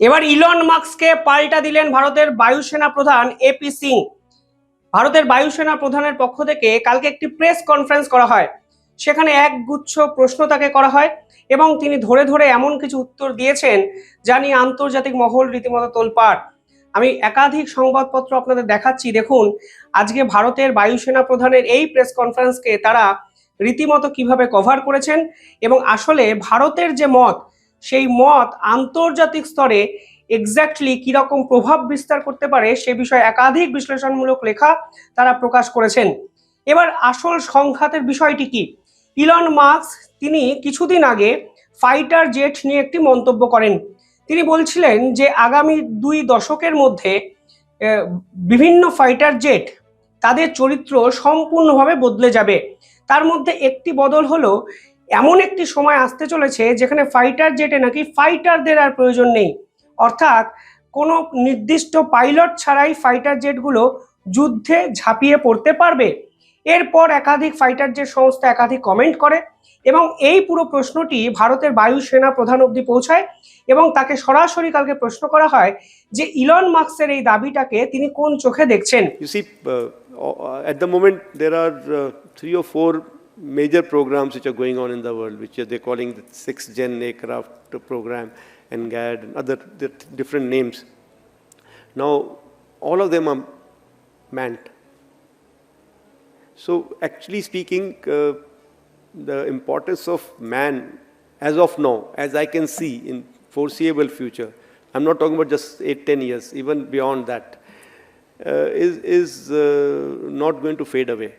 এবার ইলন মার্কসকে পাল্টা দিলেন ভারতের বায়ুসেনা প্রধান এপি সিং। ভারতের বায়ুসেনা প্রধানের পক্ষ থেকে কালকে একটি প্রেস কনফারেন্স করা হয়। সেখানে এক গুচ্ছ প্রশ্ন তাকে করা হয় এবং তিনি ধরে ধরে এমন কিছু উত্তর দিয়েছেন যা নিয়ে আন্তর্জাতিক মহল রীতিমতো তোলপাড়। আমি একাধিক সংবাদপত্র আপনাদের দেখাচ্ছি। দেখুন, আজকে ভারতের বায়ুসেনা প্রধানের এই প্রেস কনফারেন্সকে তারা রীতিমতো কীভাবে কভার করেছেন এবং আসলে ভারতের যে মত সেই মত আন্তর্জাতিক স্তরে এক্স্যাক্টলি কীরকম প্রভাব বিস্তার করতে পারে সে বিষয়ে একাধিক বিশ্লেষণমূলক লেখা তারা প্রকাশ করেছেন। এবার আসল সংঘাতের বিষয়টি কি? ইলন মার্কস তিনি কিছুদিন আগে ফাইটার জেট নিয়ে একটি মন্তব্য করেন। তিনি বলছিলেন যে আগামী দুই দশকের মধ্যে বিভিন্ন ফাইটার জেট তাদের চরিত্র সম্পূর্ণভাবে বদলে যাবে। তার মধ্যে একটি বদল হলো এমন একটি সময় আসতে চলেছে যেখানে ফাইটার জেটে নাকি ফাইটারদের আর প্রয়োজন নেই। অর্থাৎ কোনো নির্দিষ্ট পাইলট ছাড়াই ফাইটার জেটগুলো যুদ্ধে ঝাঁপিয়ে পড়তে পারবে। এরপর একাধিক ফাইটার জেট সংস্থা একাধিক কমেন্ট করে এবং এই পুরো প্রশ্নটি ভারতের বায়ুসেনা প্রধান অবধি পৌঁছায় এবং তাকে সরাসরি কালকে প্রশ্ন করা হয় যে ইলন মার্কসের এই দাবিটাকে তিনি কোন চোখে দেখছেন? Uh, at the moment, there are uh, three or four major programs which are going on in the world, which they're calling the sixth gen aircraft program, NGAD, and other different names. Now, all of them are manned. So, actually speaking, uh, the importance of man, as of now, as I can see in foreseeable future, I'm not talking about just eight, ten years, even beyond that, uh, is, is uh, not going to fade away.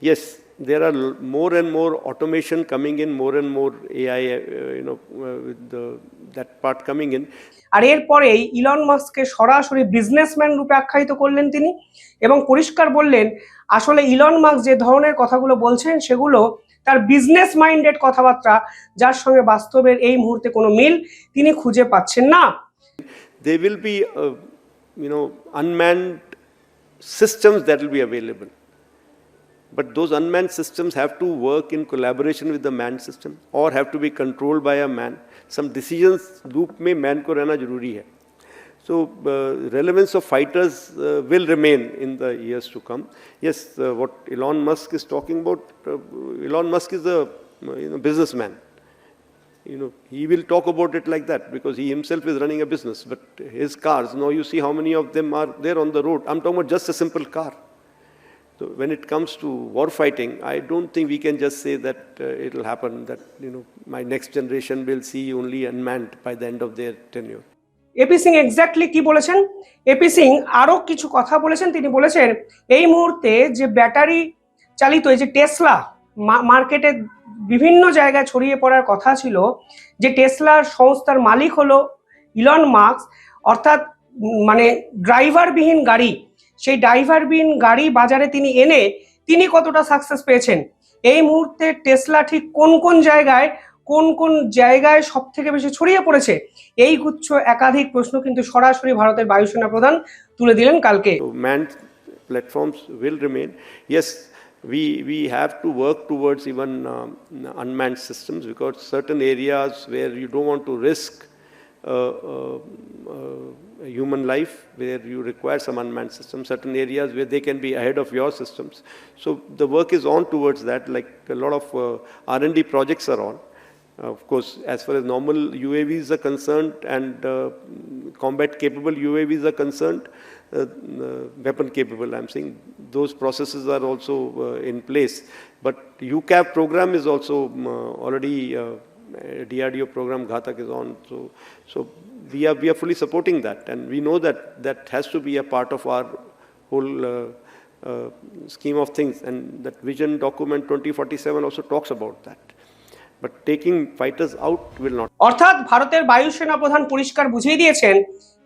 Yes, there are more and more automation coming in, more and more AI, uh, you know, uh, with the, that part coming in. আর এরপরেই Elon মাস্ককে সরাসরি businessman রূপে আখ্যায়িত করলেন তিনি এবং পরিষ্কার বললেন আসলে ইলন মাস্ক যে ধরনের কথাগুলো বলছেন সেগুলো তার বিজনেস মাইন্ডেড কথাবার্তা যার সঙ্গে বাস্তবের এই মুহূর্তে কোনো মিল তিনি খুঁজে পাচ্ছেন না they will be you know unmanned systems that will be available But those unmanned systems have to work in collaboration with the manned system or have to be controlled by a man. Some decisions loop में man को रहना जरूरी है. So uh, relevance of fighters uh, will remain in the years to come. Yes, uh, what Elon Musk is talking about, uh, Elon Musk is a uh, you know, businessman. You know, he will talk about it like that because he himself is running a business. But his cars, now you see how many of them are there on the road. I'm talking about just a simple car. So when it comes to war fighting, I don't think we can just say that uh, it will happen, that, you know, my next generation will see only unmanned by the end of their tenure. A P Singh exactly কি বলেছেন AP Singh আরও কিছু কথা বলেছেন তিনি বলেছেন এই মুহূর্তে যে ব্যাটারি চালিত এই যে টেসলা মার্কেটে বিভিন্ন জায়গায় ছড়িয়ে পড়ার কথা ছিল যে টেসলার সংস্থার মালিক হলো ইলন মার্কস অর্থাৎ মানে ড্রাইভারবিহীন গাড়ি সেই ড্রাইভারবিন গাড়ি বাজারে তিনি এনে তিনি কতটা সাকসেস পেয়েছেন? এই মুহূর্তে টেসলা ঠিক কোন কোন জায়গায়, কোন কোন জায়গায় সব থেকে বেশি ছড়িয়ে পড়েছে? এই গুচ্ছ একাধিক প্রশ্ন কিন্তু সরাসরি ভারতের বায়ুসেনা প্রধান তুলে দিলেন কালকে। Platforms will remain yes we we have to work towards even unmanned systems because certain areas where you dot want to risk human life, where you require some unmanned systems, certain areas where they can be ahead of your systems. So the work is on towards that, like a lot of uh, R&D projects are on. Of course, as far as normal UAVs are concerned and uh, combat capable UAVs are concerned, uh, uh, weapon capable, I'm saying those processes are also uh, in place. But UCAV program is also um, uh, already, uh, DRDO program Ghatak is on. So, so we are, we are fully supporting that. And we know that that has to be a part of our whole uh, uh, scheme of things. And that vision document 2047 also talks about that. But taking fighters out will not. অর্থাৎ ভারতের বায়ুসেনা প্রধান পরিষ্কার বুঝিয়ে দিয়েছেন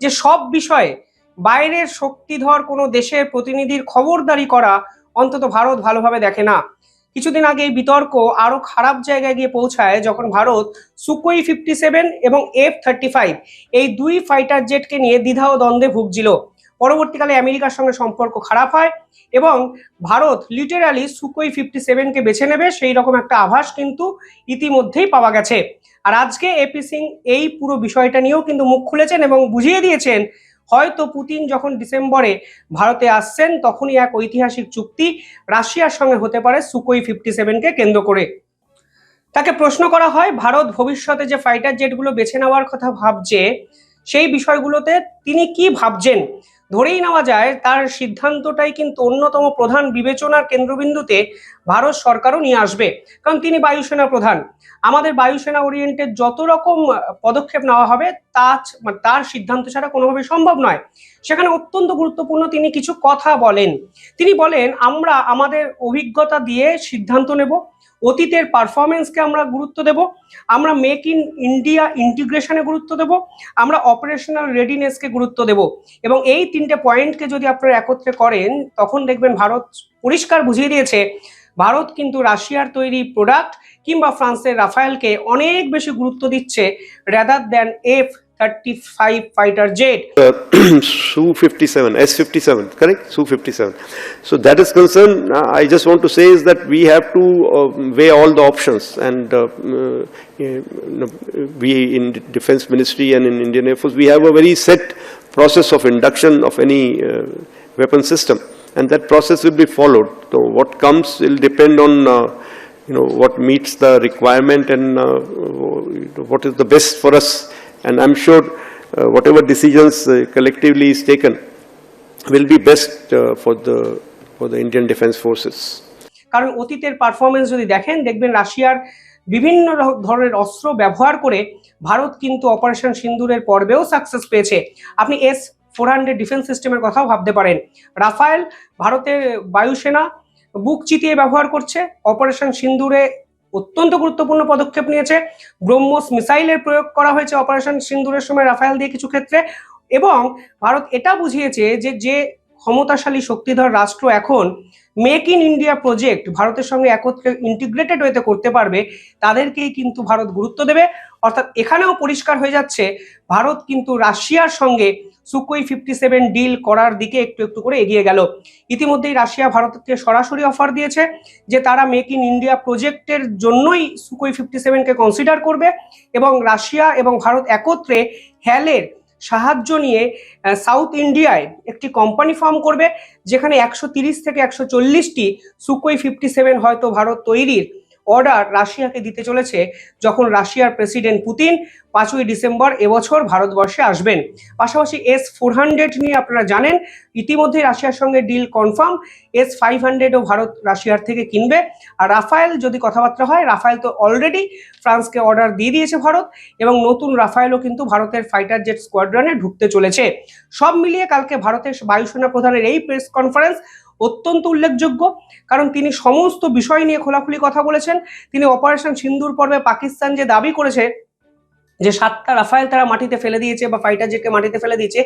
যে সব বিষয়ে বাইরের শক্তিধর কোনো দেশের প্রতিনিধির খবরদারি করা অন্তত ভারত ভালোভাবে দেখে না কিছুদিন আগে বিতর্ক আরও খারাপ জায়গায় গিয়ে পৌঁছায় যখন ভারত সুকোই ফিফটি সেভেন এবং এফ থার্টি ফাইভ এই দুই ফাইটার জেটকে নিয়ে দ্বিধা ও দ্বন্দ্বে ভুগছিল। পরবর্তীকালে আমেরিকার সঙ্গে সম্পর্ক খারাপ হয় এবং ভারত লিটারালি সুকোই ফিফটি সেভেনকে বেছে নেবে, সেই রকম একটা আভাস কিন্তু ইতিমধ্যেই পাওয়া গেছে। আর আজকে এপি সিং এই পুরো বিষয়টা নিয়েও কিন্তু মুখ খুলেছেন এবং বুঝিয়ে দিয়েছেন হয়তো পুতিন যখন ডিসেম্বরে ভারতে আসছেন, তখনই এক ঐতিহাসিক চুক্তি রাশিয়ার সঙ্গে হতে পারে সুকোই ফিফটি সেভেনকে কেন্দ্র করে। তাকে প্রশ্ন করা হয়, ভারত ভবিষ্যতে যে ফাইটার জেটগুলো বেছে নেওয়ার কথা ভাবছে, সেই বিষয়গুলোতে তিনি কি ভাবছেন? ধরেই নেওয়া যায়, তার সিদ্ধান্তটাই কিন্তু অন্যতম প্রধান বিবেচনার কেন্দ্রবিন্দুতে ভারত সরকারও নিয়ে আসবে। কারণ তিনি বায়ুসেনা প্রধান। আমাদের বায়ুসেনা ওরিয়েন্টেড যত রকম পদক্ষেপ নেওয়া হবে তা মানে তার সিদ্ধান্ত ছাড়া কোনোভাবে সম্ভব নয়। সেখানে অত্যন্ত গুরুত্বপূর্ণ তিনি কিছু কথা বলেন। তিনি বলেন, আমরা আমাদের অভিজ্ঞতা দিয়ে সিদ্ধান্ত নেব। অতীতের পারফরমেন্সকে আমরা গুরুত্ব দেব, আমরা মেক ইন ইন্ডিয়া ইন্টিগ্রেশনে গুরুত্ব দেব, আমরা অপারেশনাল রেডিনেসকে গুরুত্ব দেব। এবং এই তিনটে পয়েন্টকে যদি আপনারা একত্রে করেন, তখন দেখবেন ভারত পরিষ্কার বুঝিয়ে দিয়েছে, ভারত কিন্তু রাশিয়ার তৈরি প্রোডাক্ট কিংবা ফ্রান্সের রাফায়েলকে অনেক বেশি গুরুত্ব দিচ্ছে rather than F 35 fighter jet. Uh, Su-57, S-57, correct? Su-57. So that is concerned, uh, I just want to say is that we have to uh, weigh all the options and uh, uh, we in Defense Ministry and in Indian Air Force, we have a very set process of induction of any uh, weapon system and that process will be followed. So what comes will depend on uh, you know, what meets the requirement and uh, what is the best for us And I'm sure uh, whatever decisions uh, collectively is taken will be best uh, for the, for the Indian Defense Forces. কারণ অতীতের performance যদি দেখেন দেখবেন রাশিয়ার বিভিন্ন ধরনের অস্ত্র ব্যবহার করে ভারত কিন্তু অপারেশন সিন্দুরের পর্বেও সাকসেস পেয়েছে। আপনি এস ফোর হান্ড্রেড ডিফেন্স সিস্টেমের কথাও ভাবতে পারেন। রাফায়েল ভারতের বায়ুসেনা বুক চিতিয়ে ব্যবহার করছে। অপারেশন সিন্দুরে অত্যন্ত গুরুত্বপূর্ণ পদক্ষেপ নিয়েছে। ব্রহ্মস মিসাইলের প্রয়োগ করা হয়েছে অপারেশন সিন্দুরের সময় রাফায়েল দিয়ে কিছু ক্ষেত্রে এবং ভারত এটা বুঝিয়েছে যে যে ক্ষমতাশালী শক্তিধর রাষ্ট্র এখন মেক ইন ইন্ডিয়া প্রজেক্ট ভারতের সঙ্গে একত্রে ইন্টিগ্রেটেড ওয়েতে করতে পারবে, তাদেরকেই কিন্তু ভারত গুরুত্ব দেবে। অর্থাৎ এখানেও পরিষ্কার হয়ে যাচ্ছে, ভারত কিন্তু রাশিয়ার সঙ্গে সুকোই ফিফটি সেভেন ডিল করার দিকে একটু একটু করে এগিয়ে গেল। ইতিমধ্যেই রাশিয়া ভারতকে সরাসরি অফার দিয়েছে যে তারা মেক ইন ইন্ডিয়া প্রজেক্টের জন্যই সুকোই ফিফটি সেভেনকে কনসিডার করবে এবং রাশিয়া এবং ভারত একত্রে হ্যালের সাহায্য নিয়ে সাউথ ইন্ডিয়ায় একটি কোম্পানি ফর্ম করবে, যেখানে একশো থেকে একশো চল্লিশটি সুকোই ফিফটি সেভেন হয়তো ভারত তৈরির অর্ডার রাশিয়াকে দিতে চলেছে যখন রাশিয়ার প্রেসিডেন্ট পুতিন পাঁচই ডিসেম্বর এবছর ভারতবর্ষে আসবেন। পাশাপাশি এস ফোর হান্ড্রেড নিয়ে আপনারা জানেন, ইতিমধ্যে রাশিয়ার সঙ্গে ডিল কনফার্ম এস ফাইভ হান্ড্রেডও ভারত রাশিয়ার থেকে কিনবে। আর রাফায়েল যদি কথাবার্তা হয়, রাফায়েল তো অলরেডি ফ্রান্সকে অর্ডার দিয়ে দিয়েছে ভারত এবং নতুন রাফায়েলও কিন্তু ভারতের ফাইটার জেট স্কোয়াড্রনে ঢুকতে চলেছে। সব মিলিয়ে কালকে ভারতের বায়ুসেনা প্রধানের এই প্রেস কনফারেন্স অত্যন্ত উল্লেখযোগ্য, কারণ তিনি সমস্ত বিষয় নিয়ে খোলাখুলি কথা বলেছেন। তিনি অপারেশন সিন্দুর পর্বে পাকিস্তান যে দাবি করেছে, যে সাতটা রাফায়েল তারা মাটিতে ফেলে দিয়েছে বা ফাইটার জেটকে মাটিতে ফেলে দিয়েছে,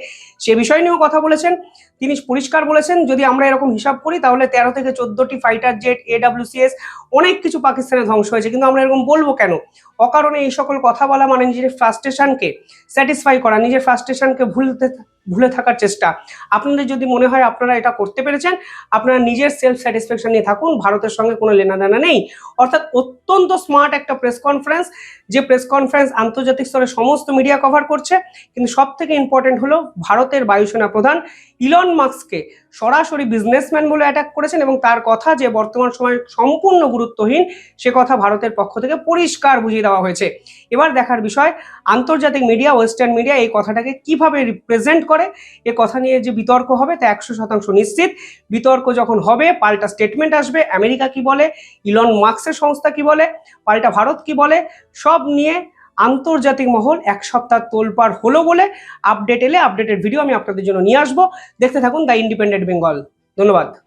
সে বিষয় নিয়েও কথা বলেছেন। তিনি পরিষ্কার বলেছেন, যদি আমরা এরকম হিসাব করি, তাহলে তেরো থেকে চোদ্দটি ফাইটার জেট এডাব্লিউসিএস অনেক কিছু পাকিস্তানে ধ্বংস হয়েছে। কিন্তু আমরা এরকম বলব কেন? অকারণে এই সকল কথা বলা মানে নিজের ফ্রাস্ট্রেশনকে স্যাটিসফাই করা, নিজের ফ্রাস্ট্রেশনকে ভুলতে ভুলে থাকার চেষ্টা। আপনাদের যদি মনে হয় আপনারা এটা করতে পেরেছেন, আপনারা নিজের সেলফ স্যাটিসফ্যাকশন নিয়ে থাকুন, ভারতের সঙ্গে কোনো লেনাদেনা নেই। অর্থাৎ অত্যন্ত স্মার্ট একটা প্রেস কনফারেন্স যে প্রেস কনফারেন্স আন্তর্জাতিক স্তরে সমস্ত মিডিয়া কভার করছে। কিন্তু সব থেকে ইম্পর্টেন্ট হলো ভারতের বায়ুসেনা প্রধান ইলন মাস্ককে সরাসরি বিজনেসম্যান বলে অ্যাটাক করেছেন এবং তার কথা যে বর্তমান সময়ে সম্পূর্ণ গুরুত্বহীন, সে কথা ভারতের পক্ষ থেকে পরিষ্কার বুঝিয়ে দেওয়া হয়েছে। এবার দেখার বিষয়, আন্তর্জাতিক মিডিয়া ওয়েস্টার্ন মিডিয়া এই কথাটাকে কীভাবে রিপ্রেজেন্ট করে? এ কথা নিয়ে যে বিতর্ক হবে তা একশো শতাংশ নিশ্চিত। বিতর্ক যখন হবে, পাল্টা স্টেটমেন্ট আসবে, আমেরিকা কি বলে ইলন মার্কসের সংস্থা কি বলে, পাল্টা ভারত কি বলে, সব নিয়ে আন্তর্জাতিক মহল এক সপ্তাহ তোলপার হলো বলে আপডেট এলে আপডেটের ভিডিও আমি আপনাদের জন্য নিয়ে আসব। দেখতে থাকুন দ্য ইন্ডিপেন্ডেন্ট বেঙ্গল ধন্যবাদ।